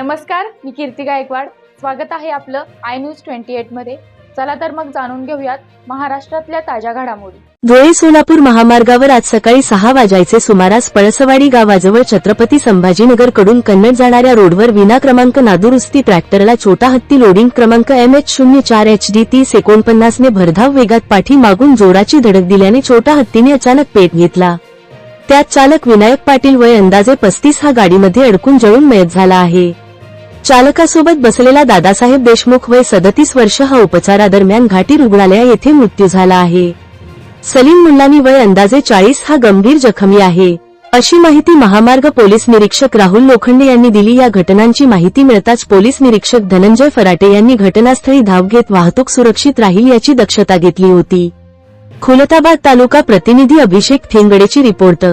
नमस्कार मी कीर्ती गायकवाड. स्वागत आहे आपलं आय न्यूज ट्वेंटी एटमध्ये. चला तर मग जाणून घेऊयात महाराष्ट्रातल्या ताज्या घडामोडी. धुळे सोलापूर महामार्गावर आज सकाळी सहा वाजायचे सुमारास पळसवाडी गावाजवळ छत्रपती संभाजीनगरकडून कन्नड जाणाऱ्या रोडवर विना क्रमांक नादुरुस्ती ट्रॅक्टरला छोटा हत्ती लोडिंग क्रमांक एम एच शून्य चार एच डी तीस एकोणपन्नासने भरधाव वेगात पाठी मागून जोराची धडक दिल्याने छोटा हत्तीने अचानक पेट घेतला. त्यात चालक विनायक पाटील वय अंदाजे पस्तीस हा गाडीमध्ये अडकून जळून मयत झाला आहे. चालकासोबत बसलेला दादासाहेब देशमुख वय सदतीस वर्ष हा उपचारादरम्यान घाटी रुग्णालया येथे मृत्यू झाला आहे. सलीम मुल्लानी वय अंदाजे चाळीस हा गंभीर जखमी आहे. अशी माहिती महामार्ग पोलीस निरीक्षक राहुल लोखंडे यांनी दिली. या घटनांची माहिती मिळताच पोलीस निरीक्षक धनंजय फराटे यांनी घटनास्थळी धाव घेत वाहतूक सुरक्षित राहील याची दक्षता घेतली होती. खुलताबाद तालुका प्रतिनिधी अभिषेक थेंगडेची रिपोर्ट